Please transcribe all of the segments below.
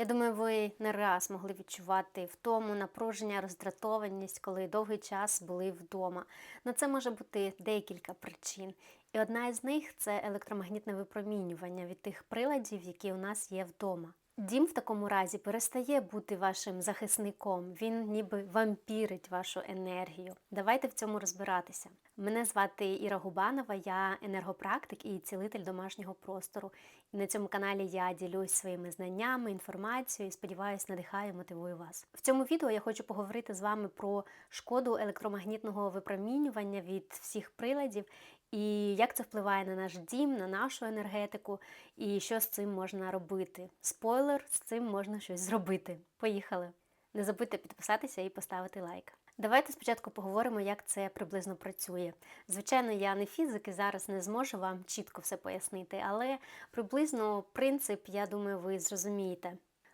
Я думаю, ви не раз могли відчувати втому, напруження, роздратованість, коли довгий час були вдома. На це може бути декілька причин. І одна із них це електромагнітне випромінювання від тих приладів, які у нас є вдома. Дім в такому разі перестає бути вашим захисником, він ніби вампірить вашу енергію. Давайте в цьому розбиратися. Мене звати Іра Губанова, я енергопрактик і цілитель домашнього простору. На цьому каналі я ділюсь своїми знаннями, інформацією і сподіваюся, надихаю, мотивую вас. В цьому відео я хочу поговорити з вами про шкоду електромагнітного випромінювання від всіх приладів і як це впливає на наш дім, на нашу енергетику, і що з цим можна робити. Спойлер, з цим можна щось зробити. Поїхали! Не забудьте підписатися і поставити лайк. Давайте спочатку поговоримо, як це приблизно працює. Звичайно, я не фізик і зараз не зможу вам чітко все пояснити, але приблизно принцип, я думаю, ви зрозумієте.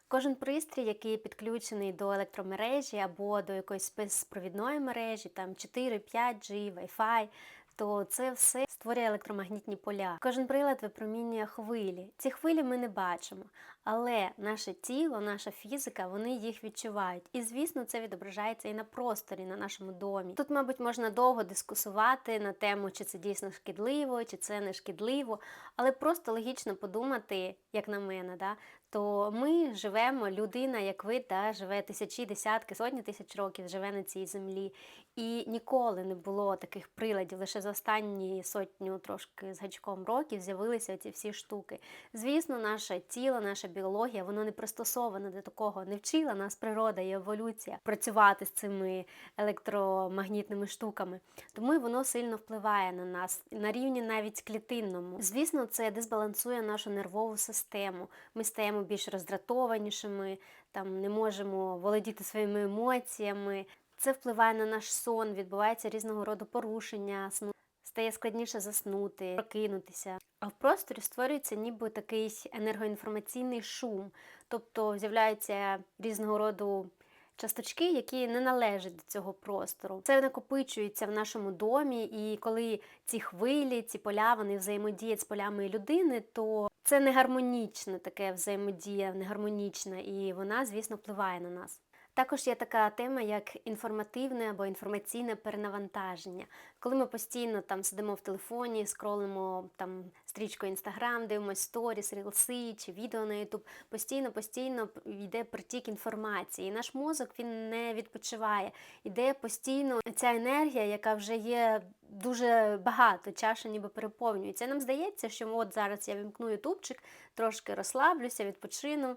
Кожен пристрій, який підключений до електромережі або до якоїсь безпровідної мережі, там 4, 5G, Wi-Fi, то це все створює електромагнітні поля. Кожен прилад випромінює хвилі. Ці хвилі ми не бачимо, але наше тіло, наша фізика, вони їх відчувають. І звісно, це відображається і на просторі, на нашому домі. Тут, мабуть, можна довго дискусувати на тему, чи це дійсно шкідливо, чи це не шкідливо, але просто логічно подумати, як на мене, да, то ми живемо, людина, як ви, да, живе тисячі, десятки, сотні тисяч років, живе на цій землі. І ніколи не було таких приладів. Лише за останні сотню трошки з гачком років з'явилися ці всі штуки. Звісно, наше тіло, наша біологія, воно не пристосоване до такого, не вчила нас природа і еволюція працювати з цими електромагнітними штуками. Тому воно сильно впливає на нас на рівні навіть клітинному. Звісно, це дисбалансує нашу нервову систему. Ми стаємо більш роздратованішими, там не можемо володіти своїми емоціями. Це впливає на наш сон, відбувається різного роду порушення сну, стає складніше заснути, прокинутися. А в просторі створюється ніби такий енергоінформаційний шум, тобто з'являються різного роду часточки, які не належать до цього простору. Це накопичується в нашому домі, і коли ці хвилі, ці поля, вони взаємодіють з полями людини, то це не гармонічне таке взаємодія, не гармонічна, і вона, звісно, впливає на нас. Також є така тема, як інформативне або інформаційне перенавантаження. Коли ми постійно там сидимо в телефоні, скролимо там стрічку Інстаграм, дивимося сторіс, рілси чи відео на Ютуб, постійно, постійно йде притік інформації. І наш мозок він не відпочиває. Іде постійно ця енергія, яка вже є дуже багато, чаша ніби переповнюється. Нам здається, що от зараз я вімкну ютубчик, трошки розслаблюся, відпочину.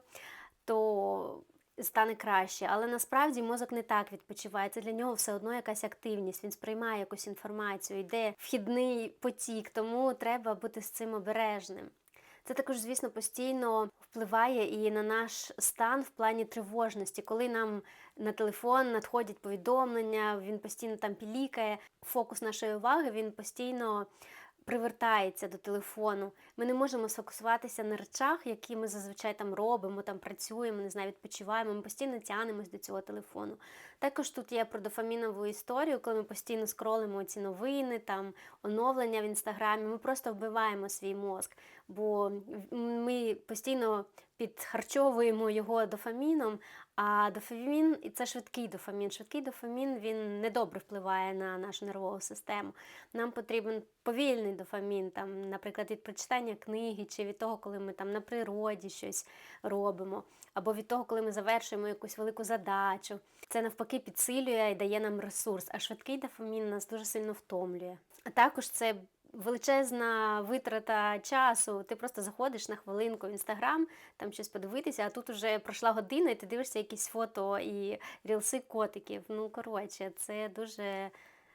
то стане краще, але насправді мозок не так відпочиває. Це для нього все одно якась активність. Він сприймає якусь інформацію, йде вхідний потік, тому треба бути з цим обережним. Це також, звісно, постійно впливає і на наш стан в плані тривожності, коли нам на телефон надходять повідомлення, він постійно там пілікає. Фокус нашої уваги він постійно привертається до телефону. Ми не можемо сфокусуватися на речах, які ми зазвичай там робимо, там працюємо, не знаю, відпочиваємо. Ми постійно тянемось до цього телефону. Також тут є про дофамінову історію, коли ми постійно скролимо ці новини, там оновлення в інстаграмі. Ми просто вбиваємо свій мозк, бо ми постійно підхарчовуємо його дофаміном. А дофамін і це швидкий дофамін. Швидкий дофамін він недобре впливає на нашу нервову систему. Нам потрібен повільний дофамін, там, наприклад, від прочитання книги, чи від того, коли ми там на природі щось робимо, або від того, коли ми завершуємо якусь велику задачу. Це навпаки підсилює і дає нам ресурс. А швидкий дофамін нас дуже сильно втомлює. А також це величезна витрата часу. Ти просто заходиш на хвилинку в інстаграм, там щось подивитися, а тут вже пройшла година, і ти дивишся якісь фото і рілси котиків. Ну, коротше, це дуже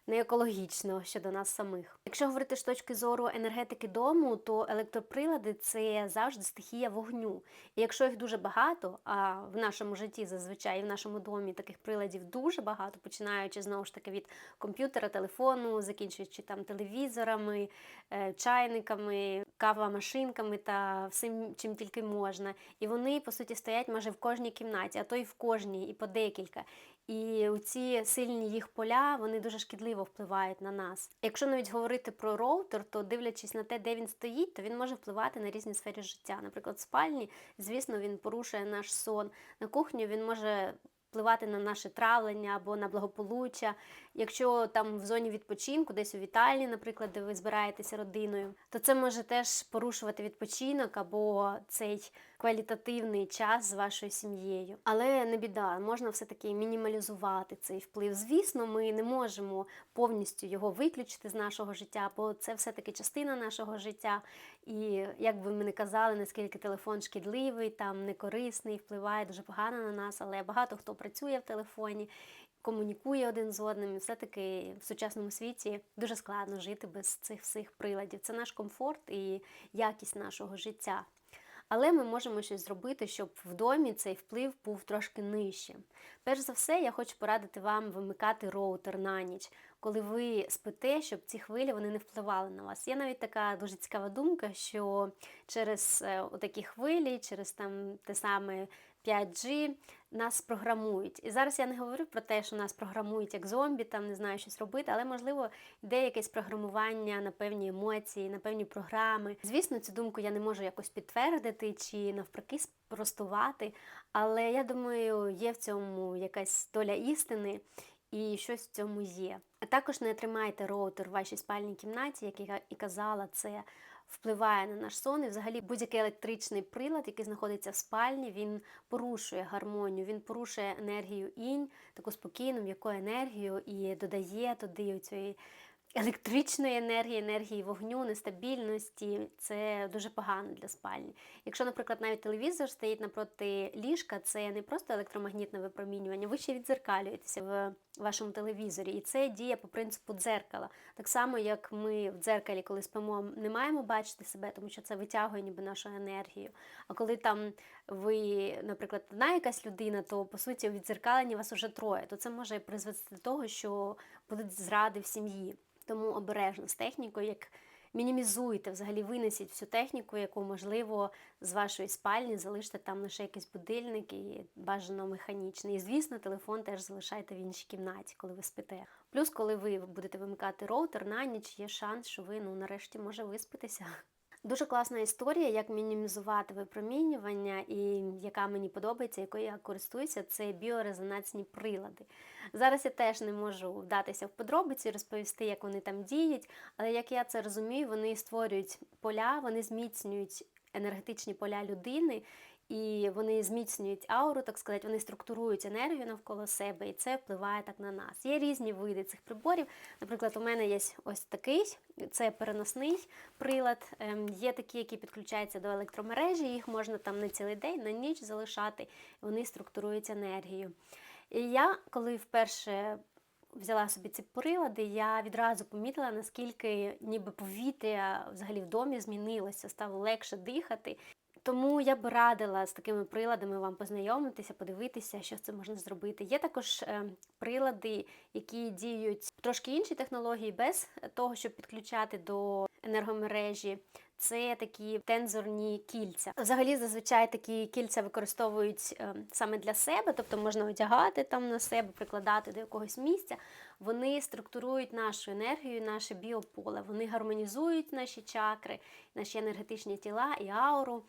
не екологічно щодо нас самих. Якщо говорити з точки зору енергетики дому, то електроприлади це завжди стихія вогню. І якщо їх дуже багато, а в нашому житті зазвичай і в нашому домі таких приладів дуже багато, починаючи знову ж таки від комп'ютера, телефону, закінчуючи там телевізорами, е, чайниками, кавомашинками та всім, чим тільки можна. І вони, по суті, стоять майже в кожній кімнаті, а то й в кожній, і по декілька. І ці сильні їх поля вони дуже шкідливо впливають на нас. Якщо навіть говорити про роутер, то дивлячись на те, де він стоїть, то він може впливати на різні сфери життя. Наприклад, в спальні, звісно, він порушує наш сон. На кухню він може впливати на наше травлення або на благополуччя. Якщо там в зоні відпочинку, десь у вітальні, наприклад, де ви збираєтеся родиною, то це може теж порушувати відпочинок або цей квалітативний час з вашою сім'єю. Але не біда, можна все-таки мінімалізувати цей вплив. Звісно, ми не можемо повністю його виключити з нашого життя, бо це все-таки частина нашого життя. І як би ми не казали, наскільки телефон шкідливий, там некорисний, впливає дуже погано на нас, але багато хто працює в телефоні. Комунікує один з одним, і все-таки в сучасному світі дуже складно жити без цих всіх приладів. Це наш комфорт і якість нашого життя. Але ми можемо щось зробити, щоб в домі цей вплив був трошки нижчим. Перш за все, я хочу порадити вам вимикати роутер на ніч, коли ви спите, щоб ці хвилі вони не впливали на вас. Є навіть така дуже цікава думка, що через е, такі хвилі, через там те саме 5G нас програмують. І зараз я не говорю про те, що нас програмують як зомбі, там не знаю щось робити, але можливо йде якесь програмування на певні емоції, на певні програми. Звісно, цю думку я не можу якось підтвердити чи навпаки спростувати, але я думаю, є в цьому якась доля істини. І щось в цьому є. А також не тримайте роутер в вашій спальній кімнаті, як я і казала, це впливає на наш сон. І взагалі будь-який електричний прилад, який знаходиться в спальні, він порушує гармонію, він порушує енергію інь, таку спокійну, м'яку енергію і додає туди цієї електричної енергії, енергії вогню, нестабільності. Це дуже погано для спальні. Якщо, наприклад, навіть телевізор стоїть напроти ліжка, це не просто електромагнітне випромінювання, ви ще відзеркалюєтеся в вашому телевізорі. І це діє по принципу дзеркала. Так само, як ми в дзеркалі, коли спимо, не маємо бачити себе, тому що це витягує ніби нашу енергію. А коли там ви, наприклад, одна якась людина, то по суті у відзеркаленні вас уже троє, то це може призвести до того, що будуть зради в сім'ї. Тому обережно з технікою, як мінімізуйте, взагалі винесіть всю техніку, яку можливо з вашої спальні, залиште там лише якийсь будильник і бажано механічний. І, звісно, телефон теж залишайте в іншій кімнаті, коли ви спите. Плюс, коли ви будете вимикати роутер на ніч, є шанс, що ви ну нарешті може виспитися. Дуже класна історія, як мінімізувати випромінювання, і яка мені подобається, якою я користуюся, це біорезонансні прилади. Зараз я теж не можу вдатися в подробиці, розповісти, як вони там діють, але як я це розумію, вони створюють поля, вони зміцнюють енергетичні поля людини. І вони зміцнюють ауру, так сказати, вони структурують енергію навколо себе, і це впливає так на нас. Є різні види цих приборів. Наприклад, у мене є ось такий, це переносний прилад. Ем, є такі, які підключаються до електромережі, їх можна там на цілий день, на ніч залишати, вони структурують енергію. І я, коли вперше взяла собі ці прилади, я відразу помітила, наскільки ніби повітря взагалі в домі змінилося, стало легше дихати. Тому я б радила з такими приладами вам познайомитися, подивитися, що це можна зробити. Є також е, прилади, які діють трошки інші технології, без того, щоб підключати до енергомережі. Це такі тензорні кільця. Взагалі, зазвичай такі кільця використовують е, саме для себе, тобто можна одягати там на себе, прикладати до якогось місця. Вони структурують нашу енергію, наше біополе, вони гармонізують наші чакри, наші енергетичні тіла і ауру.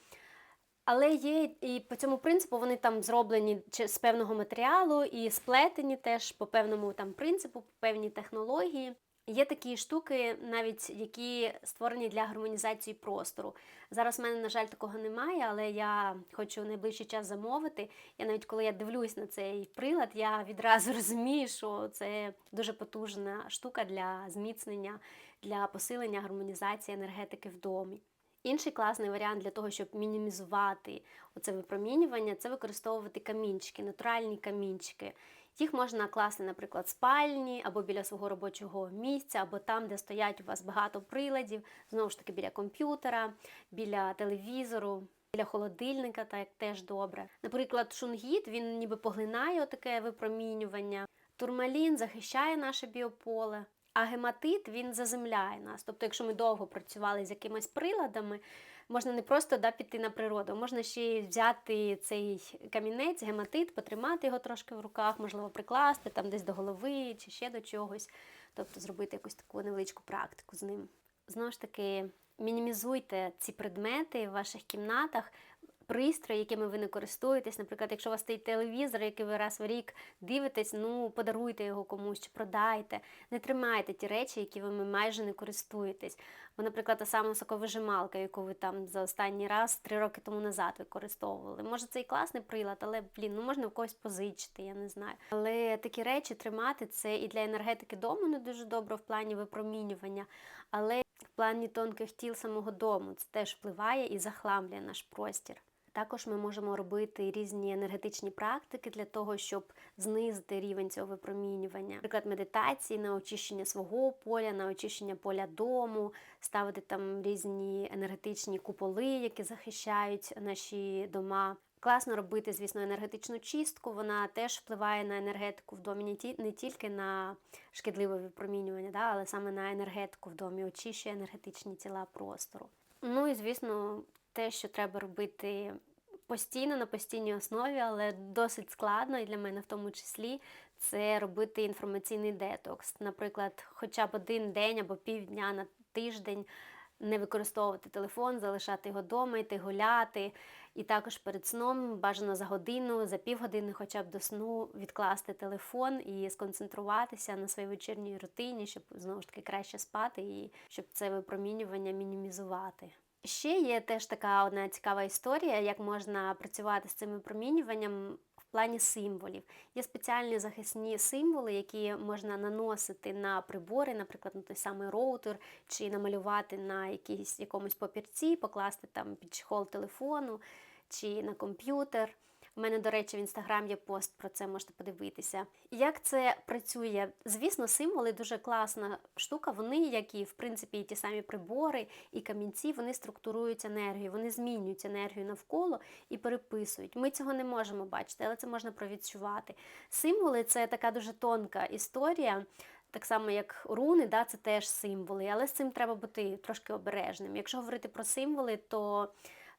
Але є і по цьому принципу вони там зроблені з певного матеріалу і сплетені теж по певному там принципу, по певній технології. Є такі штуки, навіть які створені для гармонізації простору. Зараз в мене, на жаль, такого немає, але я хочу в найближчий час замовити. Я навіть коли я дивлюсь на цей прилад, я відразу розумію, що це дуже потужна штука для зміцнення, для посилення гармонізації енергетики в домі. Інший класний варіант для того, щоб мінімізувати оце випромінювання, це використовувати камінчики, натуральні камінчики. Їх можна класти, наприклад, в спальні або біля свого робочого місця, або там, де стоять у вас багато приладів, знову ж таки, біля комп'ютера, біля телевізору. Біля холодильника, так теж добре. Наприклад, шунгіт він ніби поглинає таке випромінювання. Турмалін захищає наше біополе. А гематит він заземляє нас. Тобто, якщо ми довго працювали з якимись приладами, можна не просто да, піти на природу, можна ще й взяти цей камінець, гематит, потримати його трошки в руках, можливо, прикласти там десь до голови чи ще до чогось. Тобто зробити якусь таку невеличку практику з ним. Знову ж таки, мінімізуйте ці предмети в ваших кімнатах. Пристрої, якими ви не користуєтесь, наприклад, якщо у вас стоїть телевізор, який ви раз в рік дивитесь, ну подаруйте його комусь чи продайте. Не тримайте ті речі, які ви майже не користуєтесь. Бо, наприклад, та сама соковижималка, яку ви там за останній раз три роки тому назад використовували. Може, це і класний прилад, але блін, ну можна в когось позичити, я не знаю. Але такі речі тримати це і для енергетики дому не дуже добре в плані випромінювання, але в плані тонких тіл самого дому це теж впливає і захламлює наш простір. Також ми можемо робити різні енергетичні практики для того, щоб знизити рівень цього випромінювання. Наприклад, медитації на очищення свого поля, на очищення поля дому, ставити там різні енергетичні куполи, які захищають наші дома. Класно робити, звісно, енергетичну чистку. Вона теж впливає на енергетику в домі, не тільки на шкідливе випромінювання, да, але саме на енергетику в домі, очищує енергетичні тіла простору. Ну і звісно, те, що треба робити постійно на постійній основі, але досить складно і для мене в тому числі. Це робити інформаційний детокс. Наприклад, хоча б один день або півдня на тиждень не використовувати телефон, залишати його вдома, йти гуляти. І також перед сном бажано за годину, за півгодини, хоча б до сну відкласти телефон і сконцентруватися на своїй вечірній рутині, щоб знову ж таки краще спати і щоб це випромінювання мінімізувати. Ще є теж така одна цікава історія, як можна працювати з цим випромінюванням в плані символів. Є спеціальні захисні символи, які можна наносити на прибори, наприклад, на той самий роутер, чи намалювати на якійсь, якомусь папірці, покласти там під чехол телефону чи на комп'ютер. У мене, до речі, в інстаграм є пост про це, можете подивитися. Як це працює? Звісно, символи дуже класна штука. Вони, як і в принципі і ті самі прибори і камінці, вони структурують енергію, вони змінюють енергію навколо і переписують. Ми цього не можемо бачити, але це можна провідчувати. Символи це така дуже тонка історія. Так само, як руни, да, це теж символи, але з цим треба бути трошки обережним. Якщо говорити про символи, то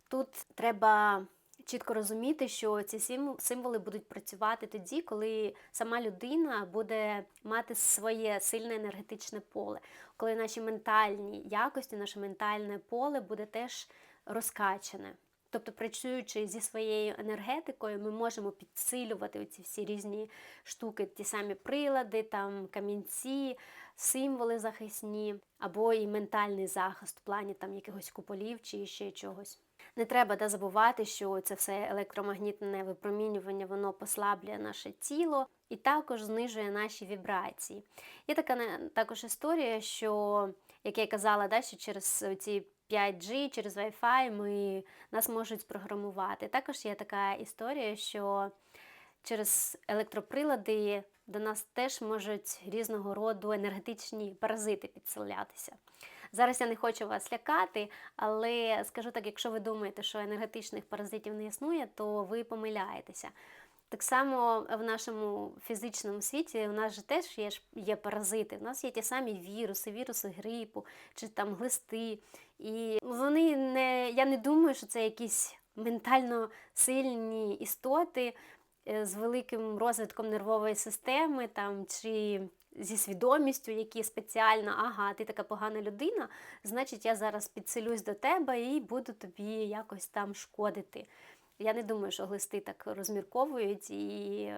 тут треба чітко розуміти, що ці символи будуть працювати тоді, коли сама людина буде мати своє сильне енергетичне поле, коли наші ментальні якості, наше ментальне поле буде теж розкачане. Тобто, працюючи зі своєю енергетикою, ми можемо підсилювати ці всі різні штуки, ті самі прилади, там камінці, символи захисні, або і ментальний захист в плані там якихось куполів чи ще чогось. Не треба да, забувати, що це все електромагнітне випромінювання, воно послаблює наше тіло і також знижує наші вібрації. Є така також історія, що, як я казала, да, що через ці 5G, через Wi-Fi ми, нас можуть спрограмувати. Також є така історія, що через електроприлади до нас теж можуть різного роду енергетичні паразити підселятися. Зараз я не хочу вас лякати, але скажу так, якщо ви думаєте, що енергетичних паразитів не існує, то ви помиляєтеся. Так само в нашому фізичному світі у нас же теж є є паразити. У нас є ті самі віруси, віруси грипу чи там глисти. І вони не, я не думаю, що це якісь ментально сильні істоти е, з великим розвитком нервової системи там, чи зі свідомістю, які спеціально, ага, ти така погана людина, значить, я зараз підселюсь до тебе і буду тобі якось там шкодити. Я не думаю, що глисти так розмірковують і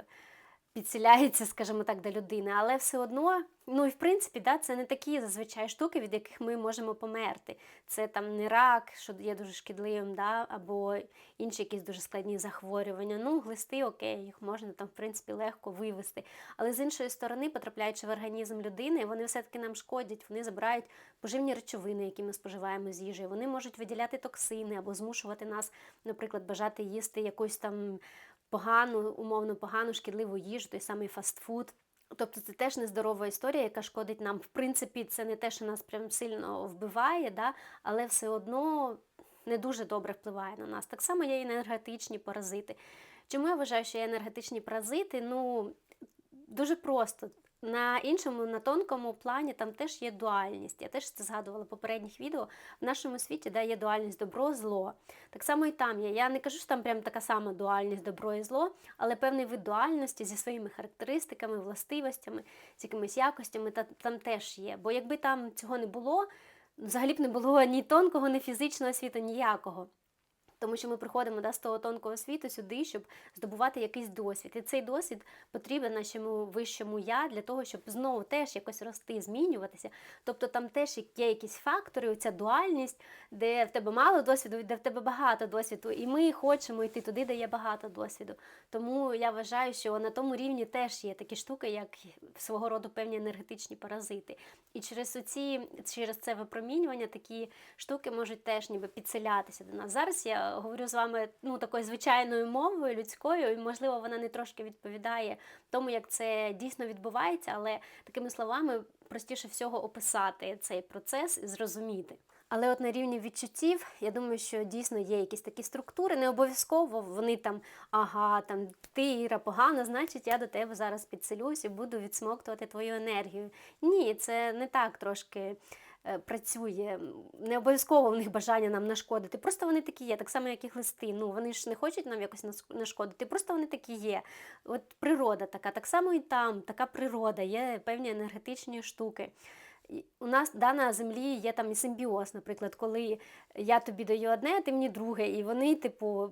підселяється, скажімо так, до людини, але все одно, ну і в принципі, да, це не такі зазвичай штуки, від яких ми можемо померти. Це там не рак, що є дуже шкідливим, да, або інші якісь дуже складні захворювання. Ну, глисти, окей, їх можна там, в принципі, легко вивести. Але з іншої сторони, потрапляючи в організм людини, вони все-таки нам шкодять, вони забирають поживні речовини, які ми споживаємо з їжею. Вони можуть виділяти токсини або змушувати нас, наприклад, бажати їсти якусь там погану, умовно погану, шкідливу їжу, той самий фастфуд. Тобто це теж нездорова історія, яка шкодить нам. В принципі, це не те, що нас прям сильно вбиває, да? але все одно не дуже добре впливає на нас. Так само є і енергетичні паразити. Чому я вважаю, що є енергетичні паразити? Ну, дуже просто. На іншому, на тонкому плані там теж є дуальність. Я теж це згадувала в попередніх відео. В нашому світі де є дуальність добро, зло. Так само і там є. Я не кажу, що там прям така сама дуальність добро і зло, але певний вид дуальності зі своїми характеристиками, властивостями, з якимись якостями та, там теж є. Бо якби там цього не було, взагалі б не було ні тонкого, ні фізичного світу, ніякого. Тому що ми приходимо да, з того тонкого світу сюди, щоб здобувати якийсь досвід. І цей досвід потрібен нашому вищому я для того, щоб знову теж якось рости, змінюватися. Тобто там теж є якісь фактори, оця дуальність, де в тебе мало досвіду, де в тебе багато досвіду. І ми хочемо йти туди, де є багато досвіду. Тому я вважаю, що на тому рівні теж є такі штуки, як свого роду певні енергетичні паразити. І через оці, через це випромінювання такі штуки можуть теж ніби підселятися до нас. Зараз я говорю з вами ну, такою звичайною мовою, людською, і, можливо, вона не трошки відповідає тому, як це дійсно відбувається, але такими словами простіше всього описати цей процес і зрозуміти. Але от на рівні відчуттів, я думаю, що дійсно є якісь такі структури, не обов'язково вони там, ага, там ти Іра погано, значить я до тебе зараз підселюсь і буду відсмоктувати твою енергію. Ні, це не так трошки працює. Не обов'язково в них бажання нам нашкодити. Просто вони такі є, так само, як і глисти. Ну вони ж не хочуть нам якось нашкодити, просто вони такі є. От природа така, так само і там, така природа, є певні енергетичні штуки. У нас да, на землі є там і симбіоз, наприклад, коли я тобі даю одне, а ти мені друге, і вони, типу,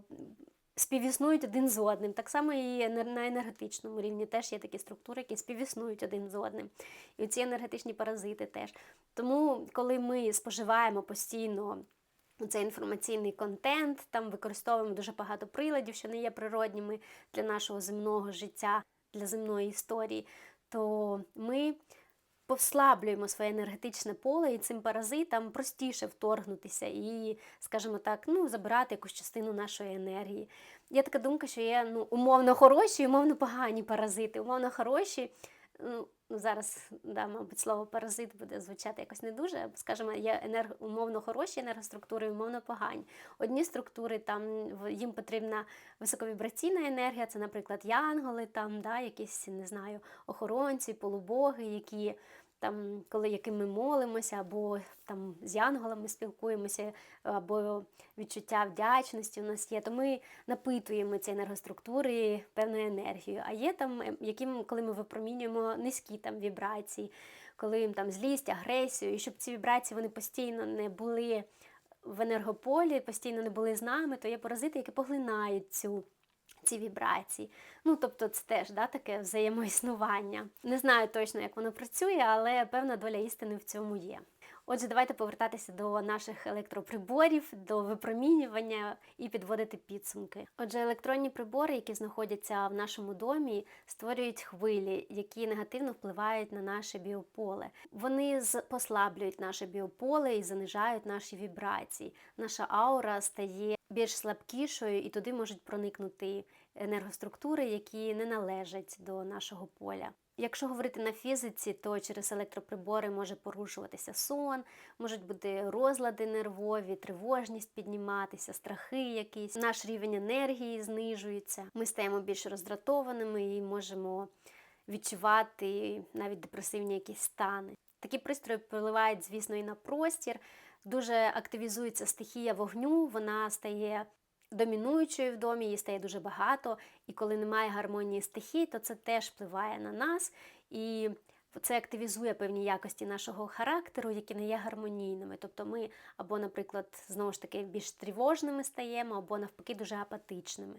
співіснують один з одним. Так само і на енергетичному рівні теж є такі структури, які співіснують один з одним. І ці енергетичні паразити теж. Тому, коли ми споживаємо постійно цей інформаційний контент, там використовуємо дуже багато приладів, що не є природніми для нашого земного життя, для земної історії, то ми послаблюємо своє енергетичне поле, і цим паразитам простіше вторгнутися і, скажімо так, ну, забирати якусь частину нашої енергії. Є така думка, що є ну, умовно хороші умовно погані паразити. Умовно хороші, ну, зараз, да, мабуть, слово паразит буде звучати якось не дуже. Скажімо, є енерго, умовно хороші енергоструктури, умовно погані. Одні структури там їм потрібна високовібраційна енергія, це, наприклад, янголи, там, да, якісь, не знаю, охоронці, полубоги, які там, коли яким ми молимося, або там з янголами спілкуємося, або відчуття вдячності у нас є, то ми напитуємо ці енергоструктури певною енергією. А є там, е, яким, коли ми випромінюємо низькі там вібрації, коли їм там злість, агресію, і щоб ці вібрації вони постійно не були в енергополі, постійно не були з нами, то є паразити, які поглинають цю. Ці вібрації. Ну, тобто, це теж да, таке взаємоіснування. Не знаю точно, як воно працює, але певна доля істини в цьому є. Отже, давайте повертатися до наших електроприборів, до випромінювання і підводити підсумки. Отже, електронні прибори, які знаходяться в нашому домі, створюють хвилі, які негативно впливають на наше біополе. Вони послаблюють наше біополе і занижають наші вібрації. Наша аура стає більш слабкішою, і туди можуть проникнути енергоструктури, які не належать до нашого поля. Якщо говорити на фізиці, то через електроприбори може порушуватися сон, можуть бути розлади нервові, тривожність підніматися, страхи якісь. Наш рівень енергії знижується. Ми стаємо більш роздратованими і можемо відчувати навіть депресивні якісь стани. Такі пристрої впливають, звісно, і на простір. Дуже активізується стихія вогню, вона стає домінуючою в домі, її стає дуже багато. І коли немає гармонії стихій, то це теж впливає на нас. І це активізує певні якості нашого характеру, які не є гармонійними. Тобто ми або, наприклад, знову ж таки більш тривожними стаємо, або навпаки дуже апатичними.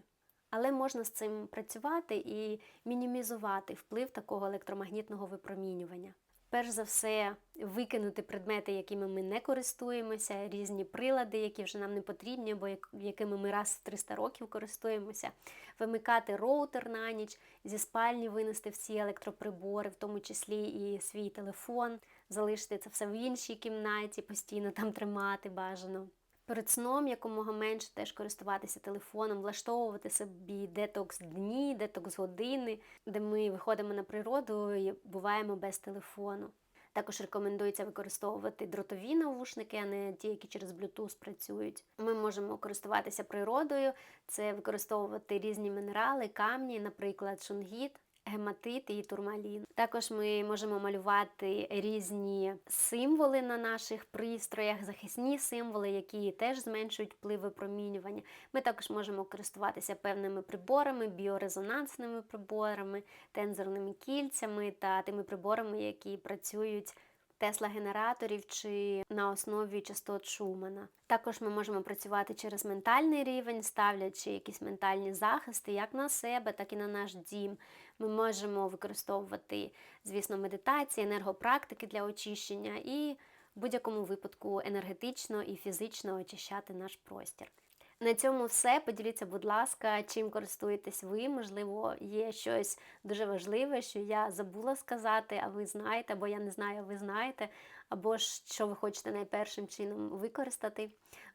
Але можна з цим працювати і мінімізувати вплив такого електромагнітного випромінювання. Перш за все, викинути предмети, якими ми не користуємося, різні прилади, які вже нам не потрібні, або якими ми раз в 300 років користуємося, вимикати роутер на ніч, зі спальні винести всі електроприбори, в тому числі і свій телефон, залишити це все в іншій кімнаті, постійно там тримати бажано. Перед сном якомога менше теж користуватися телефоном, влаштовувати собі детокс дні, детокс години, де ми виходимо на природу і буваємо без телефону. Також рекомендується використовувати дротові навушники, а не ті, які через Bluetooth працюють. Ми можемо користуватися природою, це використовувати різні мінерали, камні, наприклад, шунгіт. Гематит і турмалін. Також ми можемо малювати різні символи на наших пристроях, захисні символи, які теж зменшують вплив випромінювання. Ми також можемо користуватися певними приборами, біорезонансними приборами, тензорними кільцями та тими приборами, які працюють Тесла-генераторів чи на основі частот Шумана. Також ми можемо працювати через ментальний рівень, ставлячи якісь ментальні захисти як на себе, так і на наш дім. Ми можемо використовувати, звісно, медитації, енергопрактики для очищення і в будь-якому випадку енергетично і фізично очищати наш простір. На цьому все. Поділіться, будь ласка, чим користуєтесь ви. Можливо, є щось дуже важливе, що я забула сказати, а ви знаєте, або я не знаю, ви знаєте, або що ви хочете найпершим чином використати.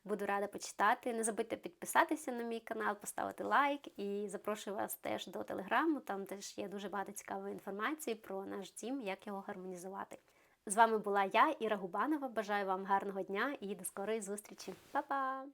Буду рада почитати. Не забудьте підписатися на мій канал, поставити лайк і запрошую вас теж до телеграму. Там теж є дуже багато цікавої інформації про наш дім, як його гармонізувати. З вами була я, Іра Губанова. Бажаю вам гарного дня і до скорої зустрічі. Па-па!